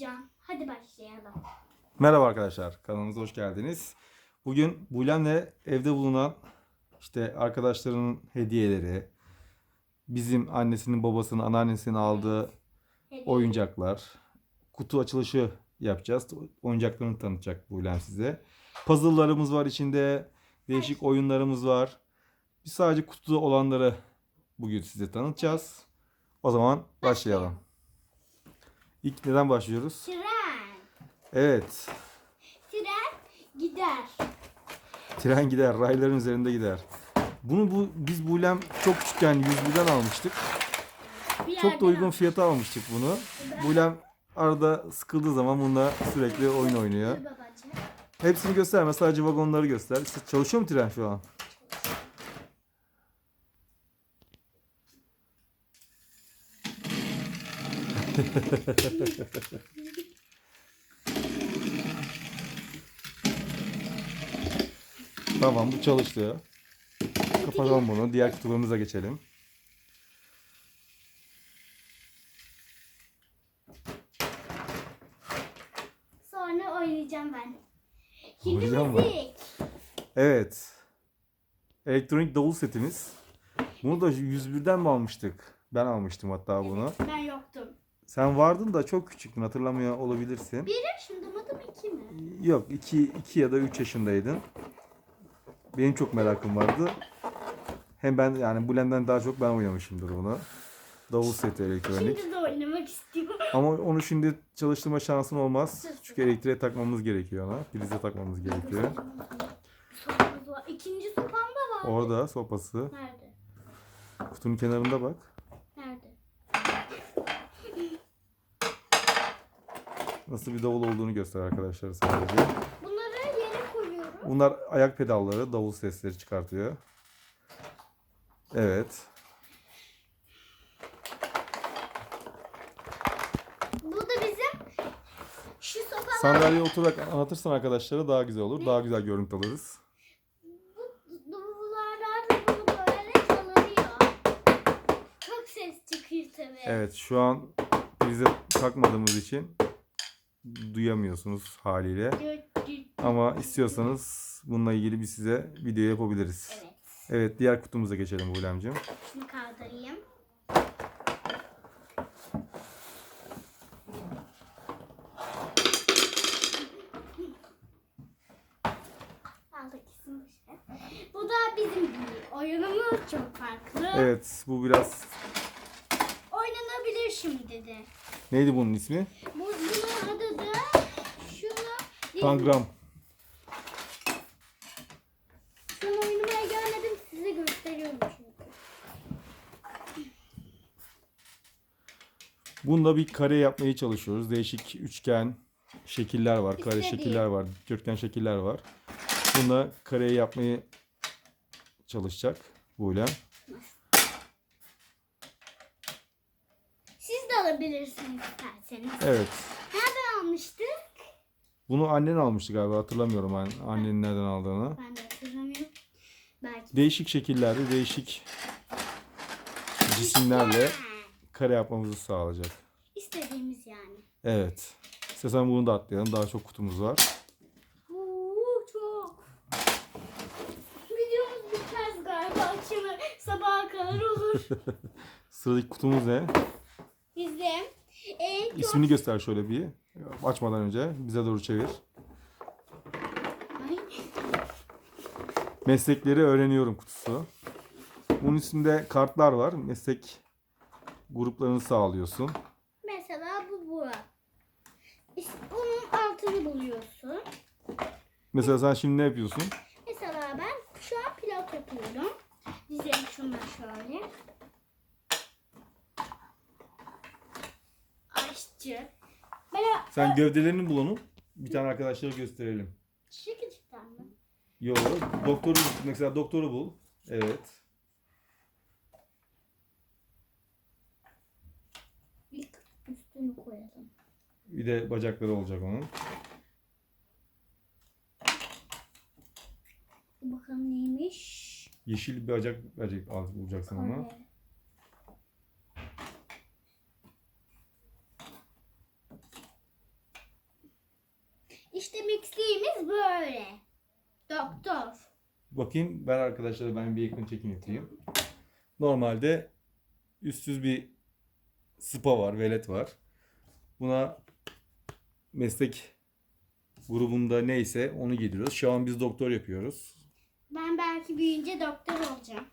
açacağım. Hadi başlayalım. Merhaba arkadaşlar, kanalımıza hoş geldiniz. Bugün Bulem'le evde bulunan işte arkadaşlarının hediyeleri, bizim annesinin babasının anneannesinin aldığı Hadi. oyuncaklar, kutu açılışı yapacağız. Oyuncaklarını tanıtacak Bulem size. Puzzle'larımız var içinde, değişik oyunlarımız var. Biz sadece kutuda olanları bugün size tanıtacağız. O zaman başlayalım. İlk neden başlıyoruz? Tren. Evet, Tren gider. Tren gider, rayların üzerinde gider. Bunu bu biz Bulem çok küçükken 101'den almıştık. Bir Çok da yerden uygun al. fiyata almıştık bunu. Bulem arada sıkıldığı zaman bununla sürekli oyun oynuyor. Babacığım. Hepsini gösterme, sadece vagonları göster. Çalışıyor mu tren şu an? Tamam bu çalıştı. Kapatalım bunu. Diğer kutularımıza geçelim. Sonra oynayacağım ben. Şimdi Oynayacağım müzik. Evet. Elektronik davul setimiz. Bunu da 101'den mi almıştık? Ben almıştım hatta bunu. Ben yoktum. Sen vardın da çok küçüktün hatırlamıyor olabilirsin. Bir yaşında mıydım iki mi? Yok 2 2 ya da 3 yaşındaydın. Benim çok merakım vardı. Hem ben yani Bulem'den daha çok ben oynamışımdır bunu. Davul seti elektronik. Şimdi de oynamak istiyorum. Ama onu şimdi çalıştırma şansın olmaz. Çünkü elektriğe takmamız gerekiyor ona. Prize takmamız gerekiyor. İkinci sopam da var. Orada sopası. Nerede? Kutunun kenarında bak. Nerede? Nasıl bir davul olduğunu göster arkadaşlar sadece. Bunları yere koyuyorum. Bunlar ayak pedalları, davul sesleri çıkartıyor. Evet. Bu da bizim şu sopalar. Sandalyeye oturarak anlatırsan arkadaşlara daha güzel olur. Daha güzel görüntü alırız. Bu duvarlar bunu böyle çalıyor. Çok ses çıkıyor tabii. Evet şu an prize takmadığımız için duyamıyorsunuz haliyle. Ama istiyorsanız bununla ilgili bir size video yapabiliriz. Evet. Evet diğer kutumuza geçelim Bulemciğim. Şunu kaldırayım. Aldık bu da bizim oyunumuz çok farklı. Evet bu biraz Oynanabilir şimdi de. neydi bunun ismi? Bu, bunun adı da şunu Tangram. Şunu oynamaya gelmedim size gösteriyorum çünkü. Bunda bir kare yapmaya çalışıyoruz. Değişik üçgen şekiller var. Kare İstediğim. şekiller var. Dikdörtgen şekiller var. Bunda kareyi yapmayı çalışacak Bulem. Siz de alabilirsiniz isterseniz. Evet. Nereden almıştık? Bunu annen almıştı galiba. Hatırlamıyorum ben annenin nereden aldığını. Ben de hatırlamıyorum. Belki. Değişik şekillerde, değişik cisimlerle kare yapmamızı sağlayacak. İstediğimiz yani. Evet. İstersen bunu da atlayalım. Daha çok kutumuz var. Oo, çok. Videomuz bitmez galiba. Akşama sabaha kadar olur. Sıradaki kutumuz ne? İsmini göster şöyle bir. Açmadan önce bize doğru çevir. Meslekleri öğreniyorum kutusu. Bunun üstünde kartlar var. Meslek gruplarını sağlıyorsun. mesela bu bu. İşte Bunun altını buluyorsun. Mesela sen şimdi ne yapıyorsun? Mesela ben şu an pilot yapıyorum. Dizeyim şunu da şöyle. Aşçı. Ben Sen gövdelerini bul onun. Bir tane arkadaşlara gösterelim. şu küçükten mi? Yo, doktoru mesela doktoru bul. Evet. İlk üstünü koyalım. Bir de bacakları olacak onun. Bakalım neymiş? Yeşil bir bacak verecek, al- bulacaksın ona. Kare. İşte mesleğimiz böyle. Doktor. Bakayım ben arkadaşlara ben bir yakın çekim yapayım. Normalde üstsüz bir spa var, velet var. Buna meslek grubunda neyse onu giydiriyoruz. Şu an biz doktor yapıyoruz. Ben belki büyüyünce doktor olacağım.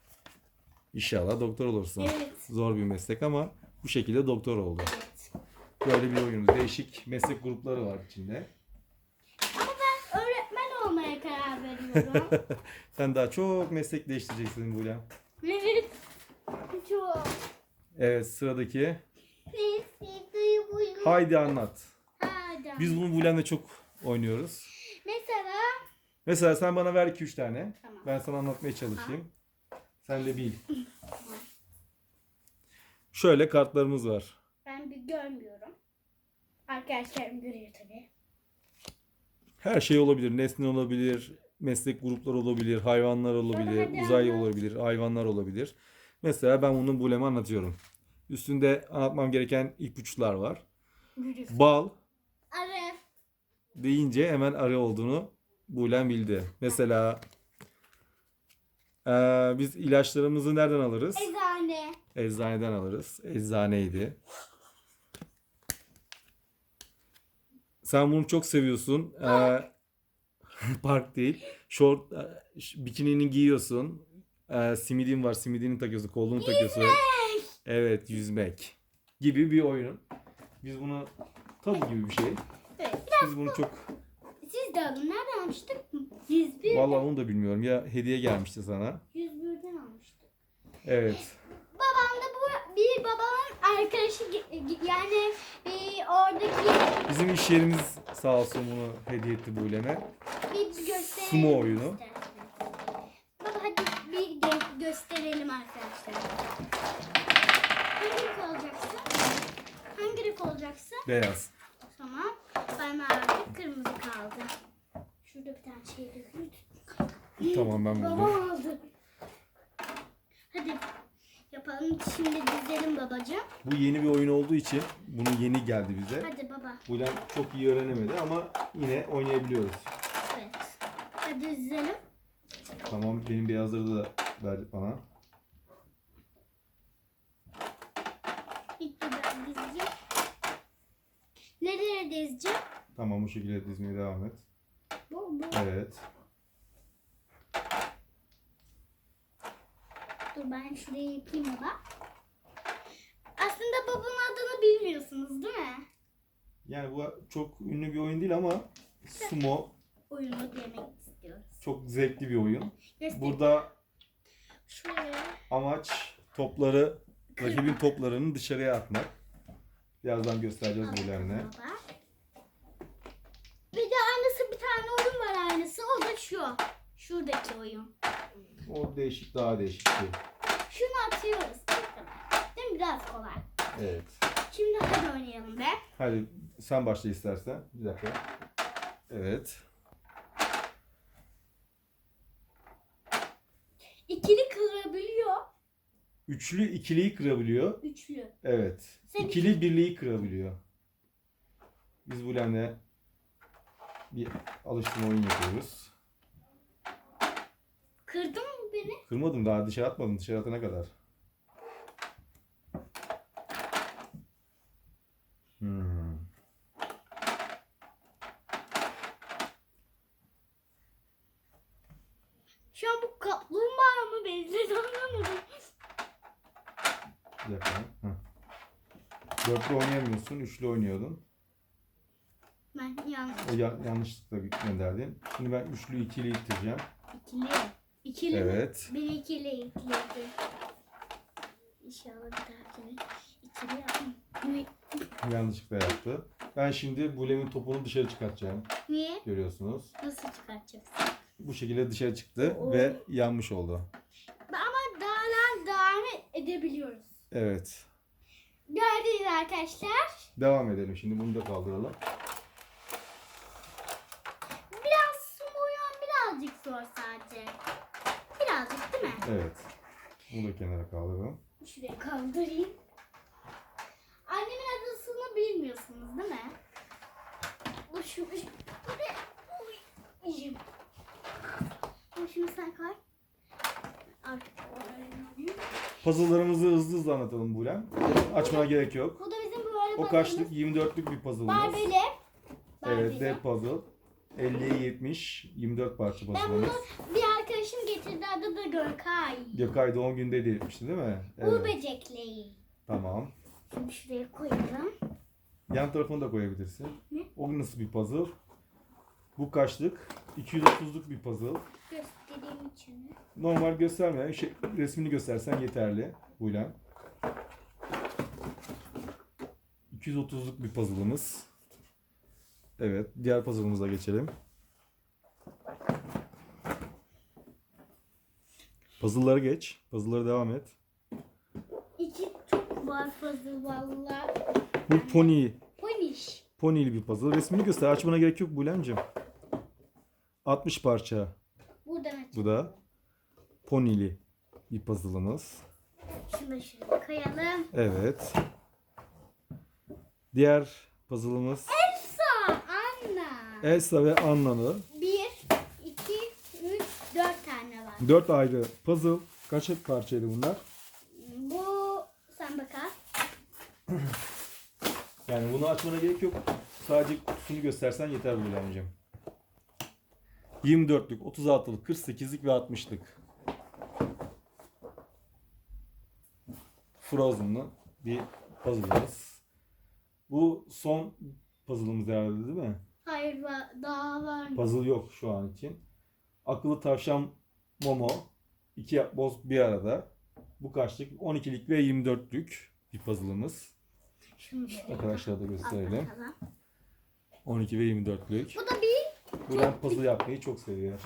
İnşallah doktor olursun. Evet. Zor bir meslek ama bu şekilde doktor oldu. Evet. Böyle bir oyunumuz. Değişik meslek grupları var içinde. Ama ben öğretmen olmaya karar veriyorum. Sen daha çok meslek değiştireceksin Bulem. evet. Çok. Evet sıradaki. Meslek duyuyor. Haydi anlat. Hadi. Biz bunu Bulem'le çok oynuyoruz. Mesela Mesela sen bana ver 2-3 tane. Tamam. Ben sana anlatmaya çalışayım. Sen de bil. Şöyle kartlarımız var. ben bir görmüyorum. Arkadaşlarım görüyor tabii. Her şey olabilir. Nesne olabilir, meslek grupları olabilir, hayvanlar olabilir, uzay olabilir, hayvanlar olabilir. Mesela ben bunu Bulem'e anlatıyorum. Üstünde anlatmam gereken ipuçlar var. Bal Arı. deyince hemen arı olduğunu Bulem bildi. Mesela eee, biz ilaçlarımızı nereden alırız? Eczane. Eczaneden alırız. Eczaneydi. Sen bunu çok seviyorsun. Ee, park değil. Short, e, bikinini giyiyorsun. Ee, simidin var. Simidini takıyorsun. Kolunu takıyorsun. Evet yüzmek. Gibi bir oyun. Biz bunu tabu gibi bir şey. Evet. Biz bunu çok... Siz de alın. Nereden almıştık? 101. Vallahi onu da bilmiyorum. Ya hediye gelmişti sana. 101'den almıştık. Evet. Babam da bu bir babamın arkadaşı yani e, oradaki Bizim iş yerimiz sağ olsun bunu hediye etti bir gösterelim. Sumo oyunu. isterseniz. Baba hadi bir gö- gösterelim arkadaşlar. Hangi renk olacaksın? Hangi renk olacaksın? Beyaz. Tamam. Ben artık kırmızı kaldı. Şurada bir tane şey dökülür. Tamam ben buldum. Babam aldı. Hadi yapalım. Şimdi dizelim babacığım. Bu yeni bir oyun olduğu için bunu yeni geldi bize. Hadi baba. Bulen çok iyi öğrenemedi ama yine oynayabiliyoruz. Evet. Hadi dizelim. Tamam benim beyazları da verdi bana. De ben dizeceğim. Nereye dizeceğim? Tamam bu şekilde dizmeye devam et. Bu, bu. Evet. Dur ben şuraya yapayım baba. Aslında babanın adını bilmiyorsunuz değil mi? Yani bu çok ünlü bir oyun değil ama sumo Oyunu demek istiyoruz. çok zevkli bir oyun. Göster. Burada Şuraya. amaç topları, rakibin toplarını dışarıya atmak. Birazdan göstereceğiz Bulen'le. Baba. Bir de aynısı bir tane oyun var aynısı. O da şu. Şuradaki oyun. O değişik daha değişik bir şey. Şunu atıyoruz. Değil mi? Biraz kolay. Evet. Şimdi hadi oynayalım be. Hadi sen başla istersen. Bir dakika. Evet. İkili kırabiliyor. Üçlü ikiliyi kırabiliyor. Üçlü. Evet. Sen İkili birliği kırabiliyor. Biz Bulen'le bir alıştırma oyun yapıyoruz. Kırdın mı beni? Kırmadım daha dışarı atmadım dışarı atana kadar. Hmm. Şu an bu kaplumbağa mı benzedi anlamadım. Bir dakika. Heh. Dörtlü oynayamıyorsun, üçlü oynuyordun. Ben yanlış. O ya- yanlışlıkla gönderdin. Şimdi ben üçlü ikili ittireceğim. İkili. İkili mi? Evet. Bir ikili ikiliydi. İnşallah bir dahakine ikili. Niye? Yanlışlıkla yaptı. Ben şimdi Bulem'in topunu dışarı çıkartacağım. Niye? Görüyorsunuz. Nasıl çıkartacaksın? Bu şekilde dışarı çıktı Oo. ve yanmış oldu. Ama daha devam edebiliyoruz. Evet. Gördünüz arkadaşlar. Devam edelim şimdi bunu da kaldıralım. Biraz sumuyan birazcık zor sadece. Birazcık değil mi? Evet. Bunu da kenara kaldıralım. Şuraya kaldırayım. Annemin adısını bilmiyorsunuz değil mi? Uçmuş. Buraya. Uy. İyiyim. Dur, Şunu sen koy. Artık oraya. Puzzle'larımızı hızlı hızlı anlatalım Bulem. Açmana gerek yok. Bu da bizim böyle O kaçlık? 24'lük bir puzzle'ımız. Barbie'li. Evet, Barbie'li. dev puzzle. 50'ye 70, 24 parça Ben puzzle'ımız. bunu bir arkadaşım getirdi adı da Gökay. Gökay doğum günde hediye etmişti değil mi? Bu Evet. Tamam. Şimdi şuraya koyalım. Yan tarafını da koyabilirsin. Ne? O nasıl bir puzzle? Bu kaçlık? 230'luk bir puzzle. Göstereyim içini. Normal gösterme. Şey, resmini göstersen yeterli. Bulem. 230'luk bir puzzle'ımız. Evet. Diğer puzzle'ımıza geçelim. Puzzle'ları geç. Puzzle'lara devam et. İki çok var fazla valla. Bu pony. Poniş. Pony'li bir puzzle. Resmini göster. Açmana gerek yok Bulemcim. 60 parça. Buradan aç. Bu da pony'li bir puzzle'ımız. Şunu şuraya koyalım. Evet. Diğer puzzle'ımız Elsa, Anna. Elsa ve Anna'lı. Bir, iki, üç, dört tane var. Dört ayrı puzzle. Kaç parçaydı bunlar? Bu sen bakar. Yani bunu açmana gerek yok. Sadece kutusunu göstersen yeter Bulemcim. 24'lük, 36'lık, 48'lik ve 60'lık. Frozen'lı bir puzzle'ımız. Bu son puzzle'ımız herhalde değil mi? Hayır daha var mı? Puzzle yok şu an için. Akıllı tavşan Momo. iki yapboz bir arada. Bu kaçlık? 12'lik ve 24'lük bir puzzle'ımız. Arkadaşlara da gösterelim. bakalım. 12 ve 24'lük. Bu da bir Buradan puzzle yapmayı çok seviyor.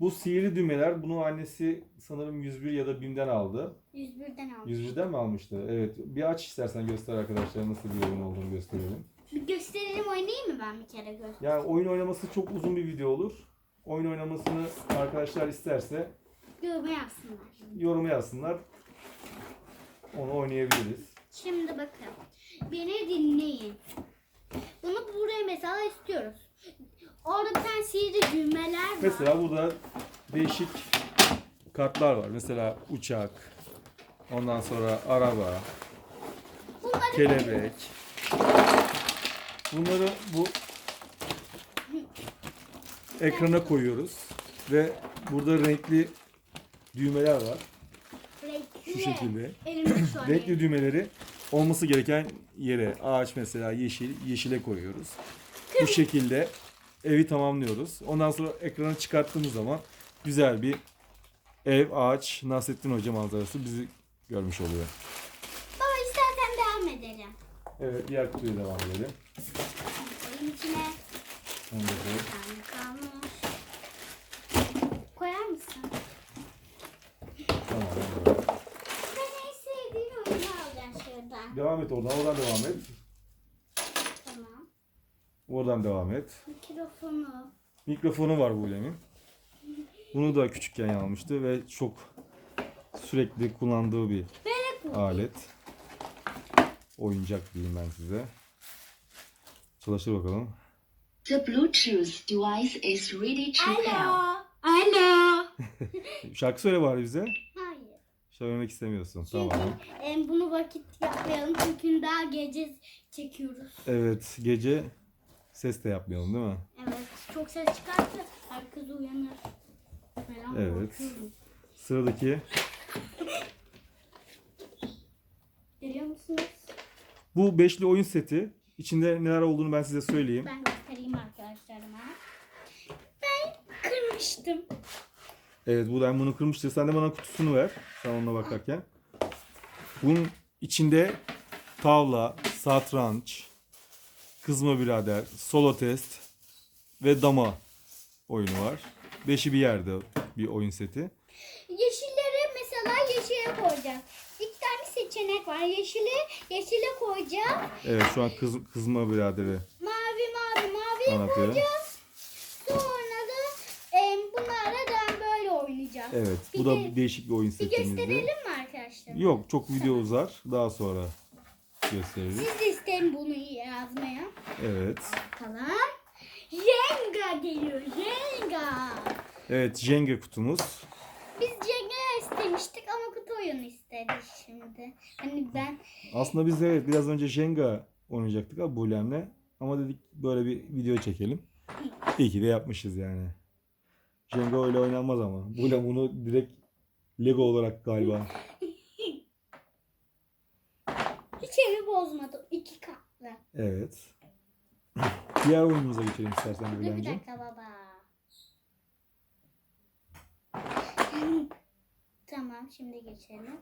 Bu sihirli düğmeler bunu annesi sanırım 101 ya da BİM'den aldı. 101'den aldım. 101'den mi almıştı? Evet. Bir aç istersen göster arkadaşlara nasıl bir yorum olduğunu gösterelim. Bir gösterelim oynayayım mı ben bir kere göster. Yani oyun oynaması çok uzun bir video olur. Oyun oynamasını arkadaşlar isterse Yorum yapsınlar. yoruma yazsınlar. Onu oynayabiliriz. Şimdi bakın. Beni dinleyin. Bunu buraya mesela istiyoruz. Orada bir tane sihirli düğmeler var. Mesela burada değişik kartlar var. Mesela uçak, ondan sonra araba, Bunları kelebek. Bunları bu ekrana koyuyoruz ve burada renkli düğmeler var. renkli. Şu şekilde. Renkli düğmeleri olması gereken yere ağaç mesela yeşil yeşile koyuyoruz. Bu şekilde evi tamamlıyoruz. Ondan sonra ekrana çıkarttığımız zaman güzel bir ev, ağaç, Nasrettin Hoca manzarası bizi görmüş oluyor. Baba istersen devam edelim. Evet diğer kutuya devam edelim. Koyayım içine. Onu da koy. Kalmış. Koyar mısın? Tamam. Ben en sevdiğim oyunu alacağım şuradan. Devam et oradan. Oradan devam et. Oradan devam et. Mikrofonu. Mikrofonu var bu Ulem'in. Bunu da küçükken almıştı ve çok sürekli kullandığı bir alet. Oyuncak diyeyim ben size. Çalıştır bakalım. The Bluetooth device is ready to pair. Alo. Alo. Şarkı söyle bari bize. Hayır. Söylemek istemiyorsun. Çünkü Tamam. em, bunu vakit yapmayalım çünkü daha gece çekiyoruz. Evet gece ses de yapmayalım değil mi? Evet. Çok ses çıkarsa herkes uyanır. Falan Evet. korkuyorum. Sıradaki Geliyor musunuz? bu beşli oyun seti. İçinde neler olduğunu ben size söyleyeyim. Ben göstereyim arkadaşlarıma. Ben kırmıştım. Evet bu ben bunu kırmıştı. Sen de bana kutusunu ver. Sen onunla bakarken. Bunun içinde tavla, satranç, kızma birader, solo test ve dama oyunu var. Beşi bir yerde bir oyun seti. Yeşilleri mesela yeşile koyacağız. İki tane seçenek var. Yeşili yeşile koyacağım. Evet şu an kız, kızma biraderi Mavi mavi maviye anlatıyor. koyacağız. Sonra da em, bunlarla da böyle oynayacağız. Evet Bir bu da de- değişik bir oyun Bir setimizdi. gösterelim mi arkadaşlar? Yok çok video uzar. Daha sonra gösteririz. Siz de isteyin bunu yazmaya. Evet. Bakalım. Jenga geliyor. Jenga. Evet Jenga kutumuz. Biz Jenga istemiştik ama kutu oyunu istedik şimdi. Hani ben Aslında biz evet biraz önce Jenga oynayacaktık abi Bulem'le. Ama dedik böyle bir video çekelim. İyi ki de yapmışız yani. Jenga öyle oynanmaz ama. Bulem bunu direkt Lego olarak galiba. hiç evi bozmadı. İki katlı. Evet. Diğer oyunumuza geçelim istersen Dur bir dakika baba. tamam şimdi geçelim.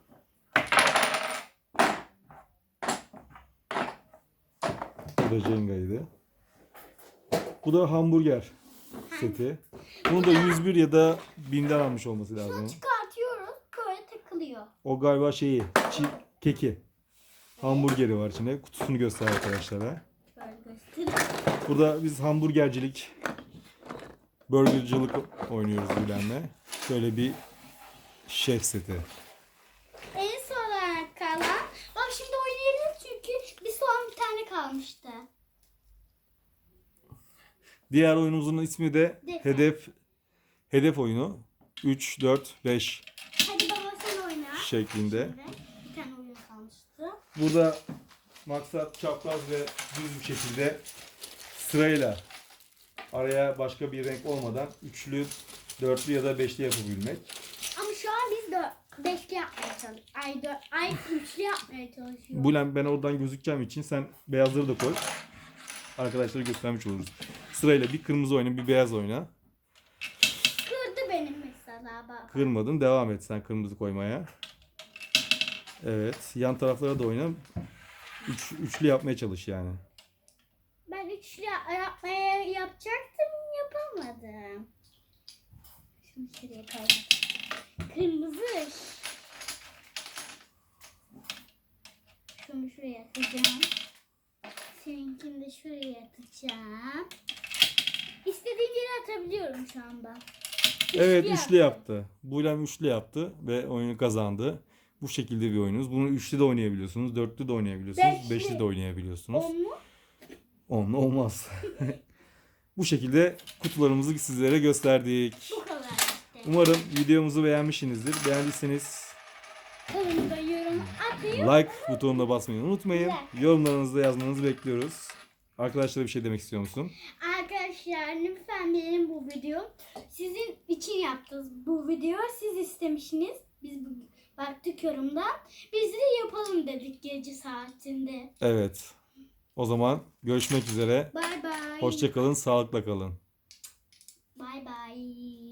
Bu da Jenga'ydı. Bu da hamburger seti. Bunu da 101 ya da 1000'den almış olması lazım. Şunu çıkartıyoruz. Böyle takılıyor. O galiba şeyi, çi, keki. Hamburgeri var içinde. Kutusunu göster arkadaşlara. Burada biz hamburgercilik, burgercilik oynuyoruz Gülen'le. Şöyle bir şef seti. En son olarak kalan. Bak şimdi oynayalım çünkü bir son bir tane kalmıştı. Diğer oyunumuzun ismi de Hedef. Hedef Hedef oyunu. 3 4 5 Hadi baba sen oyna. şeklinde. Şimdi bir tane oyun kalmıştı. Burada maksat çapraz ve düz bir şekilde sırayla araya başka bir renk olmadan üçlü, dörtlü ya da beşli yapabilmek. Ama şu an biz de beşli yapmaya çalışıyoruz. Ay, dört, ay üçlü yapmaya çalışıyoruz. Bulen ben oradan gözükeceğim için sen beyazları da koy. Arkadaşlara göstermiş oluruz. Sırayla bir kırmızı oyna bir beyaz oyna. Kırdı benim mesela baba. Kırmadın devam et sen kırmızı koymaya. Evet yan taraflara da oyna. Üç, üçlü yapmaya çalış yani. Ben üçlü yap- yapmaya yapacaktım yapamadım. Şunu şuraya koyalım. Kırmızı. Şunu şuraya atacağım. Seninkini de şuraya atacağım. İstediğim yere atabiliyorum şu anda. Evet Üçlü üçlü yaptı. Bulen üçlü yaptı ve oyunu kazandı. Bu şekilde bir oyunuz. Bunu üçlü de oynayabiliyorsunuz, dörtlü de oynayabiliyorsunuz, Beşli. beşli de oynayabiliyorsunuz. On mu? Onunla olmaz. Bu şekilde kutularımızı sizlere gösterdik. Bu kadar işte. Umarım videomuzu beğenmişsinizdir. Beğendiyseniz Kanalımda yorum atayım. like butonuna basmayı unutmayın. Yorumlarınızı da yazmanızı bekliyoruz. Arkadaşlara bir şey demek istiyor musun? Arkadaşlar lütfen beğenin bu video. Sizin için yaptığımız bu video. Siz istemişsiniz. Biz bu, baktık yorumda. Biz de yapalım dedik gece saatinde. Evet. O zaman görüşmek üzere. Bay bay. Hoşçakalın, sağlıkla kalın. Bay bay.